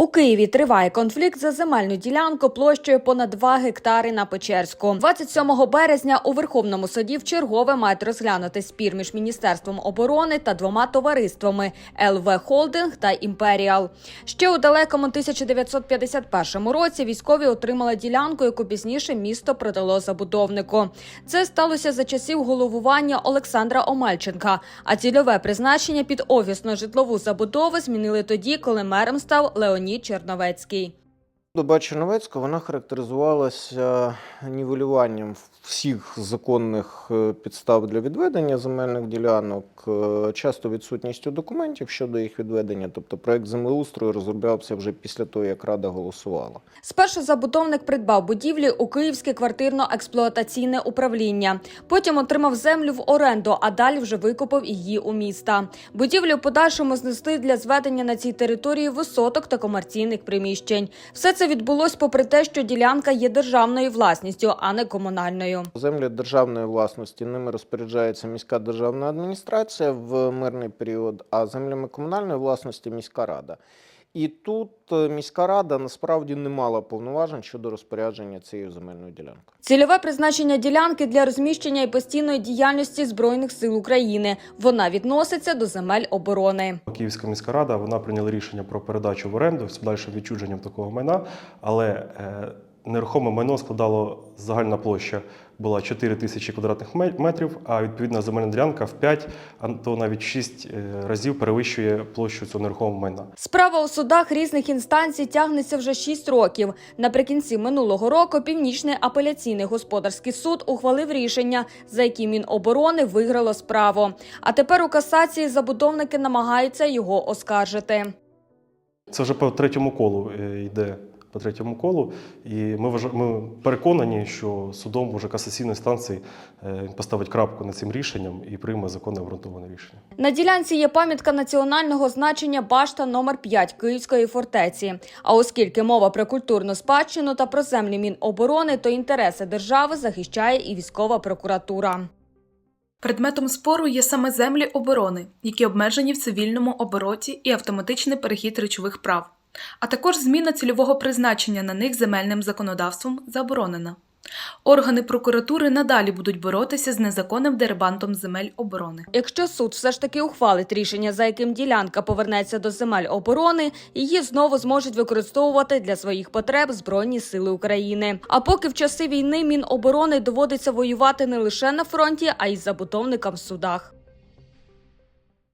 У Києві триває конфлікт за земельну ділянку площею понад 2 гектари на Печерську. 27 березня у Верховному суді вчергове мають розглянути спір між Міністерством оборони та двома товариствами ЛВ Холдинг та Імперіал. Ще у далекому 1951 році військові отримали ділянку, яку пізніше місто продало забудовнику. Це сталося за часів головування Олександра Омельченка. А цільове призначення під офісну житлову забудову змінили тоді, коли мером став Леонід Черновецький. Доба Черновецького вона характеризувалася нівелюванням всіх законних е, підстав для відведення земельних ділянок, е, часто відсутністю документів щодо їх відведення. Тобто проект землеустрою розроблявся вже після того, як Рада голосувала. Спершу забудовник придбав будівлі у Київське квартирно-експлуатаційне управління. Потім отримав землю в оренду, а далі вже викупив її у міста. Будівлю подальшому знесли для зведення на цій території висоток та комерційних приміщень. Все це відбулось попри те, що ділянка є державною власністю, а не комунальною. Землі державної власності ними розпоряджається міська державна адміністрація в мирний період, а землями комунальної власності міська рада. І тут е, міська рада насправді не мала повноважень щодо розпорядження цією земельною ділянкою. Цільове призначення ділянки для розміщення і постійної діяльності збройних сил України. Вона відноситься до земель оборони. Київська міська рада вона прийняла рішення про передачу в оренду з подальшим відчуженням такого майна, але е, нерухоме майно складало загальна площа була 4 тисячі квадратних метрів, а відповідна земельна ділянка в 5, а то навіть 6 разів перевищує площу цього нерухомого майна. Справа у судах різних інстанцій тягнеться вже 6 років. Наприкінці минулого року Північний апеляційний господарський суд ухвалив рішення, за яким Міноборони виграло справу. А тепер у касації забудовники намагаються його оскаржити. Це вже по третьому колу е, йде. По третьому колу, і ми ми переконані, що судом уже касаційної станції е, поставить крапку над цим рішенням і прийме законне обґрунтоване рішення. На ділянці є пам'ятка національного значення башта номер 5 Київської фортеці. А оскільки мова про культурну спадщину та про землі Міноборони, то інтереси держави захищає і військова прокуратура. Предметом спору є саме землі оборони, які обмежені в цивільному обороті і автоматичний перехід речових прав, а також зміна цільового призначення на них земельним законодавством заборонена. Органи прокуратури надалі будуть боротися з незаконним дерибантом земель оборони. Якщо суд все ж таки ухвалить рішення, за яким ділянка повернеться до земель оборони, її знову зможуть використовувати для своїх потреб Збройні Сили України. А поки в часи війни Міноборони доводиться воювати не лише на фронті, а й з забудовникам в судах.